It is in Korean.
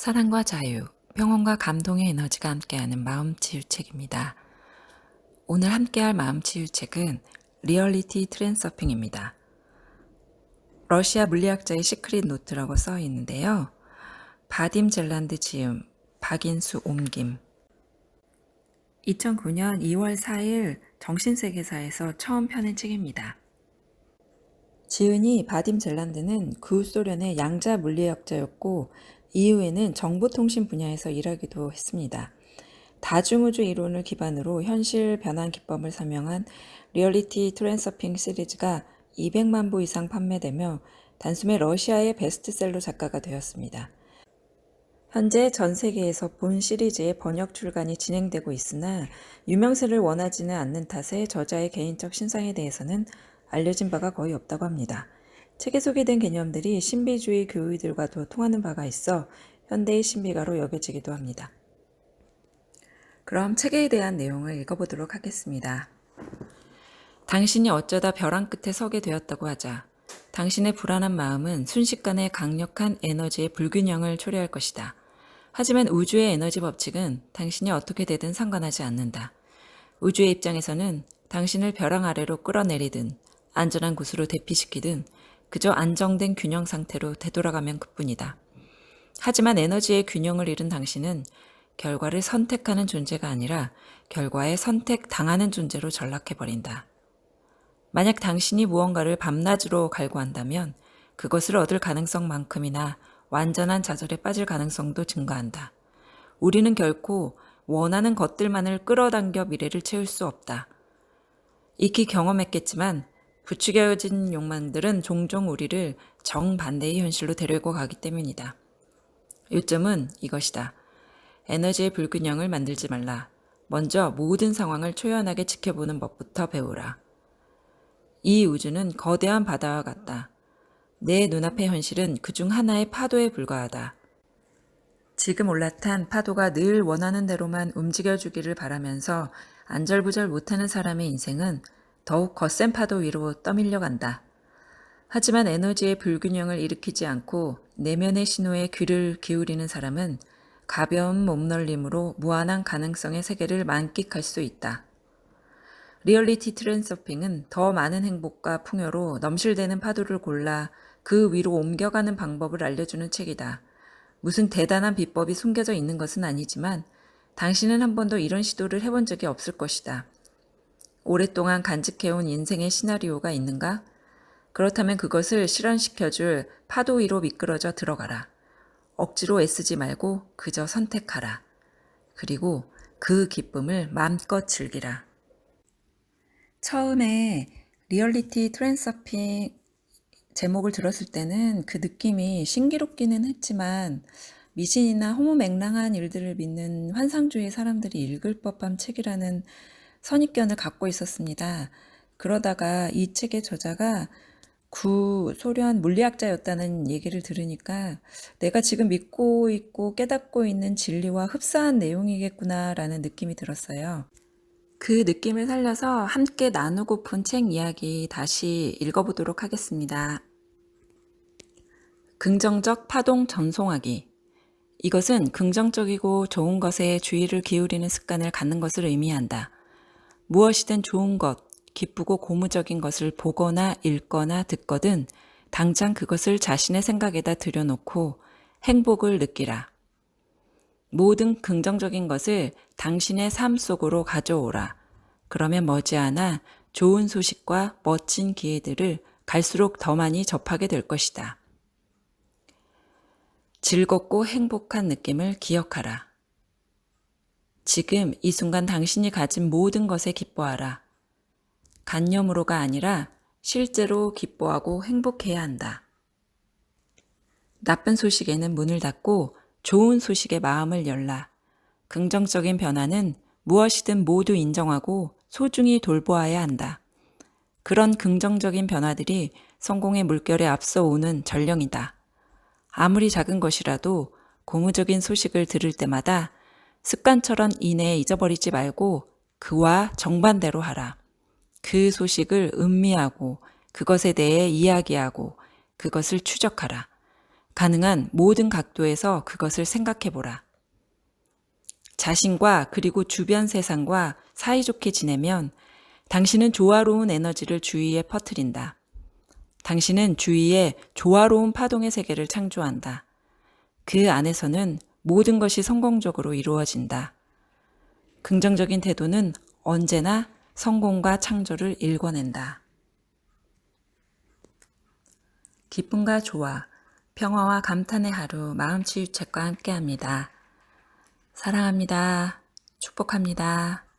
사랑과 자유, 평온과 감동의 에너지가 함께하는 마음 치유책입니다. 오늘 함께할 마음 치유책은 리얼리티 트랜서핑입니다. 러시아 물리학자의 시크릿 노트라고 써 있는데요. 바딤 젤란드 지음, 박인수 옮김. 2009년 2월 4일 정신세계사에서 처음 펴낸 책입니다. 지은이 바딤 젤란드는 구소련의 양자 물리학자였고 이후에는 정보통신 분야에서 일하기도 했습니다. 다중우주 이론을 기반으로 현실 변환 기법을 설명한 리얼리티 트랜서핑 시리즈가 200만 부 이상 판매되며 단숨에 러시아의 베스트셀러 작가가 되었습니다. 현재 전 세계에서 본 시리즈의 번역 출간이 진행되고 있으나 유명세를 원하지는 않는 탓에 저자의 개인적 신상에 대해서는 알려진 바가 거의 없다고 합니다. 책에 소개된 개념들이 신비주의 교의들과도 통하는 바가 있어 현대의 신비가로 여겨지기도 합니다. 그럼 책에 대한 내용을 읽어보도록 하겠습니다. 당신이 어쩌다 벼랑 끝에 서게 되었다고 하자 당신의 불안한 마음은 순식간에 강력한 에너지의 불균형을 초래할 것이다. 하지만 우주의 에너지 법칙은 당신이 어떻게 되든 상관하지 않는다. 우주의 입장에서는 당신을 벼랑 아래로 끌어내리든 안전한 곳으로 대피시키든 그저 안정된 균형 상태로 되돌아가면 그뿐이다. 하지만 에너지의 균형을 잃은 당신은 결과를 선택하는 존재가 아니라 결과에 선택당하는 존재로 전락해버린다. 만약 당신이 무언가를 밤낮으로 갈구한다면 그것을 얻을 가능성만큼이나 완전한 좌절에 빠질 가능성도 증가한다. 우리는 결코 원하는 것들만을 끌어당겨 미래를 채울 수 없다. 익히 경험했겠지만 부추겨진 욕망들은 종종 우리를 정반대의 현실로 데리고 가기 때문이다. 요점은 이것이다. 에너지의 불균형을 만들지 말라. 먼저 모든 상황을 초연하게 지켜보는 법부터 배우라. 이 우주는 거대한 바다와 같다. 내 눈앞의 현실은 그중 하나의 파도에 불과하다. 지금 올라탄 파도가 늘 원하는 대로만 움직여주기를 바라면서 안절부절 못하는 사람의 인생은 더욱 거센 파도 위로 떠밀려 간다. 하지만 에너지의 불균형을 일으키지 않고 내면의 신호에 귀를 기울이는 사람은 가벼운 몸놀림으로 무한한 가능성의 세계를 만끽할 수 있다. 리얼리티 트랜서핑은 더 많은 행복과 풍요로 넘실대는 파도를 골라 그 위로 옮겨가는 방법을 알려주는 책이다. 무슨 대단한 비법이 숨겨져 있는 것은 아니지만 당신은 한 번도 이런 시도를 해본 적이 없을 것이다. 오랫동안 간직해온 인생의 시나리오가 있는가? 그렇다면 그것을 실현시켜줄 파도 위로 미끄러져 들어가라. 억지로 애쓰지 말고 그저 선택하라. 그리고 그 기쁨을 마음껏 즐기라. 처음에 리얼리티 트랜서핑 제목을 들었을 때는 그 느낌이 신기롭기는 했지만 미신이나 호모맹랑한 일들을 믿는 환상주의 사람들이 읽을 법한 책이라는 선입견을 갖고 있었습니다. 그러다가 이 책의 저자가 구 소련 물리학자였다는 얘기를 들으니까 내가 지금 믿고 있고 깨닫고 있는 진리와 흡사한 내용이겠구나라는 느낌이 들었어요. 그 느낌을 살려서 함께 나누고픈 책 이야기 다시 읽어보도록 하겠습니다. 긍정적 파동 전송하기. 이것은 긍정적이고 좋은 것에 주의를 기울이는 습관을 갖는 것을 의미한다. 무엇이든 좋은 것, 기쁘고 고무적인 것을 보거나 읽거나 듣거든 당장 그것을 자신의 생각에다 들여놓고 행복을 느끼라. 모든 긍정적인 것을 당신의 삶 속으로 가져오라. 그러면 머지않아 좋은 소식과 멋진 기회들을 갈수록 더 많이 접하게 될 것이다. 즐겁고 행복한 느낌을 기억하라. 지금 이 순간 당신이 가진 모든 것에 기뻐하라. 간념으로가 아니라 실제로 기뻐하고 행복해야 한다. 나쁜 소식에는 문을 닫고 좋은 소식에 마음을 열라. 긍정적인 변화는 무엇이든 모두 인정하고 소중히 돌보아야 한다. 그런 긍정적인 변화들이 성공의 물결에 앞서 오는 전령이다. 아무리 작은 것이라도 고무적인 소식을 들을 때마다 습관처럼 이내에 잊어버리지 말고 그와 정반대로 하라. 그 소식을 음미하고 그것에 대해 이야기하고 그것을 추적하라. 가능한 모든 각도에서 그것을 생각해 보라. 자신과 그리고 주변 세상과 사이좋게 지내면 당신은 조화로운 에너지를 주위에 퍼뜨린다. 당신은 주위에 조화로운 파동의 세계를 창조한다. 그 안에서는 모든 것이 성공적으로 이루어진다. 긍정적인 태도는 언제나 성공과 창조를 일궈낸다. 기쁨과 조화, 평화와 감탄의 하루 마음치유책과 함께합니다. 사랑합니다. 축복합니다.